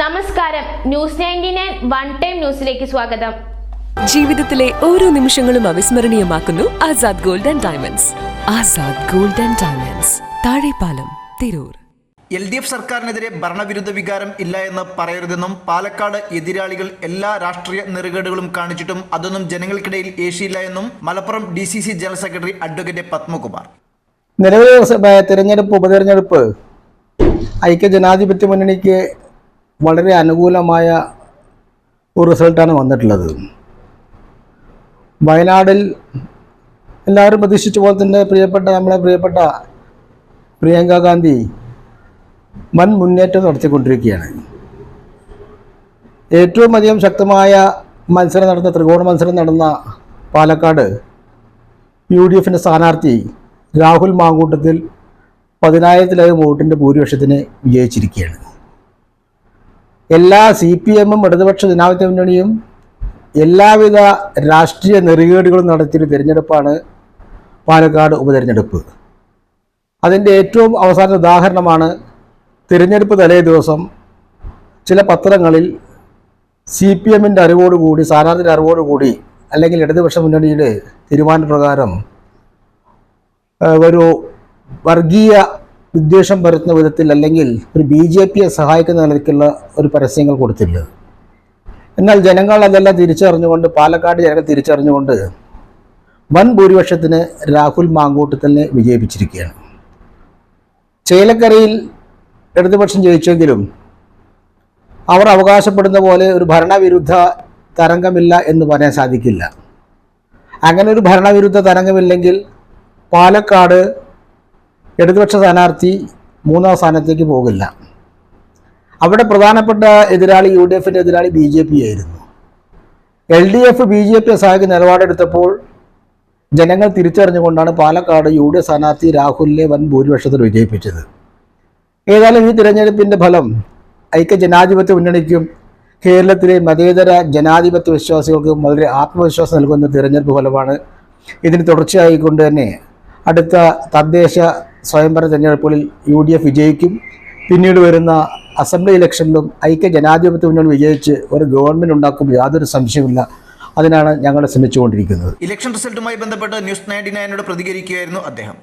നമസ്കാരം. News ninety nine one time ന്യൂസിലേക്ക് സ്വാഗതം. ജീവിതത്തിലെ ഓരോ നിമിഷങ്ങളും അവിസ്മരണീയമാക്കുന്നു Azad gold and diamonds. Azad gold and diamonds. Thazhepalam Tirur. L D F സർക്കാരിനെതിരെ ഭരണവിരുദ്ധ വികാരം ഇല്ല എന്ന് പറയരുതെന്നും പാലക്കാട് എതിരാളികൾ എല്ലാ രാഷ്ട്രീയ നെറുകേടുകളും കാണിച്ചിട്ടും അതൊന്നും ജനങ്ങൾക്കിടയിൽ ഏശിയില്ല എന്നും Malappuram D C C general secretary advocate Padmakumar. നിലവിലെ തെരഞ്ഞെടുപ്പ് തിരഞ്ഞെടുപ്പ് ഉപതെരഞ്ഞെടുപ്പ്. ഐക്യ ജനാധിപത്യ മുന്നണിക്ക് വളരെ അനുകൂലമായ ഒരു റിസൾട്ടാണ് വന്നിട്ടുള്ളത്. വയനാടിൽ എല്ലാവരും പ്രതീക്ഷിച്ച പോലെ തന്നെ പ്രിയപ്പെട്ട നമ്മളെ പ്രിയപ്പെട്ട പ്രിയങ്ക ഗാന്ധി വൻ മുന്നേറ്റം നടത്തിക്കൊണ്ടിരിക്കുകയാണ്. ഏറ്റവും അധികം ശക്തമായ മത്സരം നടന്ന ത്രികോണ മത്സരം നടന്ന പാലക്കാട് യു ഡി എഫിന്റെ സ്ഥാനാർത്ഥി രാഹുൽ മാങ്കൂട്ടത്തിൽ പതിനായിരത്തിലധികം വോട്ടിന്റെ ഭൂരിപക്ഷത്തിന് വിജയിച്ചിരിക്കുകയാണ്. എല്ലാ സി പി എമ്മും ഇടതുപക്ഷ ജനാധിപത്യ മുന്നണിയും എല്ലാവിധ രാഷ്ട്രീയ നെറുകേടുകളും നടത്തിയൊരു തിരഞ്ഞെടുപ്പാണ് പാലക്കാട് ഉപതെരഞ്ഞെടുപ്പ്. അതിന്റെ ഏറ്റവും അവസാന ഉദാഹരണമാണ് തിരഞ്ഞെടുപ്പ് തലേ ദിവസം ചില പത്രങ്ങളിൽ സി പി എമ്മിന്റെ അറിവോടുകൂടി സ്ഥാനാർത്ഥിയുടെ അറിവോടുകൂടി അല്ലെങ്കിൽ ഇടതുപക്ഷ മുന്നണിയുടെ തീരുമാനപ്രകാരം ഒരു വർഗീയ വിദ്വേഷം പരത്തുന്ന വിധത്തിൽ അല്ലെങ്കിൽ ഒരു ബി ജെ പിയെ സഹായിക്കുന്ന നിലയ്ക്കുള്ള ഒരു പരസ്യങ്ങൾ കൊടുത്തില്ല. എന്നാൽ ജനങ്ങൾ അതെല്ലാം തിരിച്ചറിഞ്ഞുകൊണ്ട് പാലക്കാട് ജനങ്ങൾ തിരിച്ചറിഞ്ഞുകൊണ്ട് വൻ ഭൂരിപക്ഷത്തിന് രാഹുൽ മാങ്കൂട്ടത്തിനെ വിജയിപ്പിച്ചിരിക്കുകയാണ്. ചേലക്കരയിൽ ഇടതുപക്ഷം ജയിച്ചെങ്കിലും അവർ അവകാശപ്പെടുന്ന പോലെ ഒരു ഭരണവിരുദ്ധ തരംഗമില്ല എന്ന് പറയാൻ സാധിക്കില്ല. അങ്ങനെ ഒരു ഭരണവിരുദ്ധ തരംഗമില്ലെങ്കിൽ പാലക്കാട് ഇടതുപക്ഷ സ്ഥാനാർത്ഥി മൂന്നാം സ്ഥാനത്തേക്ക് പോകില്ല. അവിടെ പ്രധാനപ്പെട്ട എതിരാളി യു ഡി എഫിന്റെ എതിരാളി ബി ജെ പി ആയിരുന്നു. L D F B J P സഹായിക്കുന്ന നിലപാടെടുത്തപ്പോൾ ജനങ്ങൾ തിരിച്ചറിഞ്ഞുകൊണ്ടാണ് പാലക്കാട് യു ഡി എഫ് സ്ഥാനാർത്ഥി രാഹുലിനെ വൻ ഭൂരിപക്ഷത്തിൽ വിജയിപ്പിച്ചത്. ഏതായാലും ഈ തിരഞ്ഞെടുപ്പിന്റെ ഫലം ഐക്യ ജനാധിപത്യ മുന്നണിക്കും കേരളത്തിലെ മതേതര ജനാധിപത്യ വിശ്വാസികൾക്കും വളരെ ആത്മവിശ്വാസം നൽകുന്ന തിരഞ്ഞെടുപ്പ് ഫലമാണ്. ഇതിന് തുടർച്ചയായിക്കൊണ്ട് തന്നെ അടുത്ത തദ്ദേശ സ്വയംഭരണ തെരഞ്ഞെടുപ്പുകളിൽ യു ഡി എഫ് വിജയിക്കും. പിന്നീട് വരുന്ന അസംബ്ലി ഇലക്ഷനിലും ഐക്യ ജനാധിപത്യ മുന്നണി വിജയിച്ച് ഒരു ഗവൺമെന്റ് ഉണ്ടാക്കും യാതൊരു സംശയമില്ല അതിനാണ് ഞങ്ങൾ ശ്രമിച്ചുകൊണ്ടിരിക്കുന്നത്. ഇലക്ഷൻ റിസൾട്ടുമായി ബന്ധപ്പെട്ട് ന്യൂസ് നയന്റി നയനോട് പ്രതികരിക്കുകയായിരുന്നു അദ്ദേഹം.